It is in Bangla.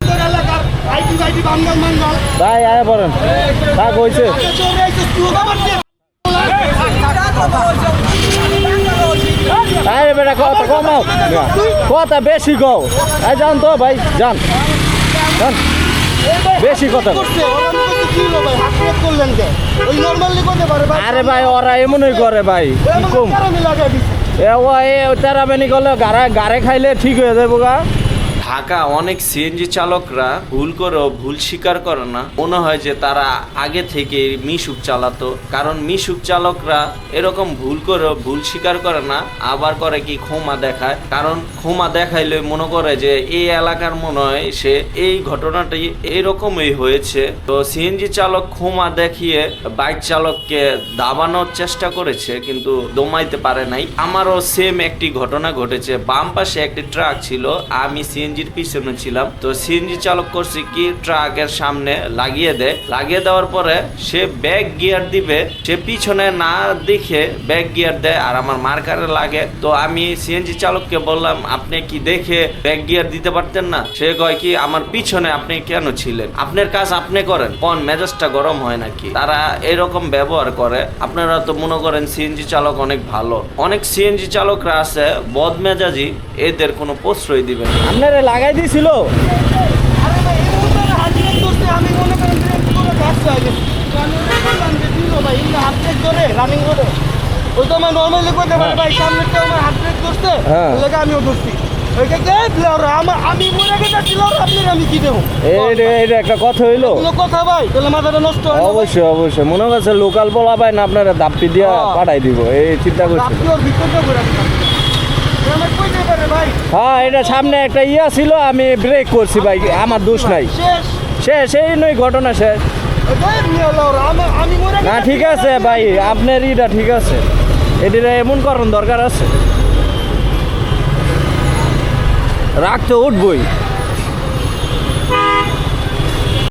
তোর এলাকার আইটি বাইটি বাঙ্গাল মাঙ্গাল ভাই আয় বলেন থাক হয়েছে চোরে আইছিস তুই আমার দিয়ে আরে বেটা কথা কমাও কথা বেশি কও। আই যান তো ভাই যান। যান। বেশি কথা আরে ভাই ওরা এমনই করে ভাই কি কম? এ ও এ তেরাবেনি করলে গাড়ে গাড়ে খাইলে ঠিক হয়ে যাব গা। ঢাকা অনেক সিএনজি চালকরা ভুল করেও ভুল স্বীকার করে না। মনে হয় যে তারা আগে থেকে মিশুক চালাতো। কারণ মিশুক চালকরা এরকম ভুল করেও ভুল স্বীকার করে না, আবার করে কি ক্ষমা দেখায়? কারণ ক্ষমা দেখাইলে মনে করে যে এই এলাকার মনে হয় সে এই ঘটনাটি এরকমই হয়েছে। তো সিএনজি চালক ক্ষমা দেখিয়ে বাইক চালককে দাবানোর চেষ্টা করেছে, কিন্তু দমাইতে পারে নাই। আমারও সেম একটি ঘটনা ঘটেছে। বাম পাশে একটি ট্রাক ছিল, আমি সিএনজির পিছনে ছিলাম। তো সিএনজি চালক করছে কি, ট্রাকের সামনে লাগিয়ে দেয়। লাগিয়ে দেওয়ার পরে সে ব্যাক গিয়ার দিবে। সে পিছনে না দেখে ব্যাক গিয়ার দেয় আর আমার মার্কারে লাগে। তো আমি সিএনজি চালককে বললাম, আপনি কি দেখে ব্যাক গিয়ার দিতে পারতেন না? সে কয় কি, আমার পিছনে আপনি কেন ছিলেন? আপনার কাজ আপনি করেন। কোন মেজাজটা গরম হয় নাকি? তারা এরকম ব্যবহার করে। আপনারা তো মনে করেন সিএনজি চালক অনেক ভালো। অনেক সিএনজি চালকরা আছে, বদমেজাজি, এদের কোনো প্রশ্রয় দিবে না। আপনারে লাগাই করে রানিং করে ওই তো আমার নর্মালি করতে পারে ভাই হাত। লেগে আমিও ধরছি অবশ্যই অবশ্যই। মনে করছে লোকাল বলা পাই না আপনারা দাপ্পি দিয়া হ্যাঁ। পাঠাই দিব। এই চিন্তা করছি হ্যাঁ এটা সামনে একটা ইয়া ছিল, আমি ব্রেক করছি ভাই, আমার দোষ নাই। শেষ সেই নই ঘটনা শেষ। না, ঠিক আছে ভাই, আপনার ইটা ঠিক আছে। এটা এমন করার দরকার আছে। রাখতে উঠবই।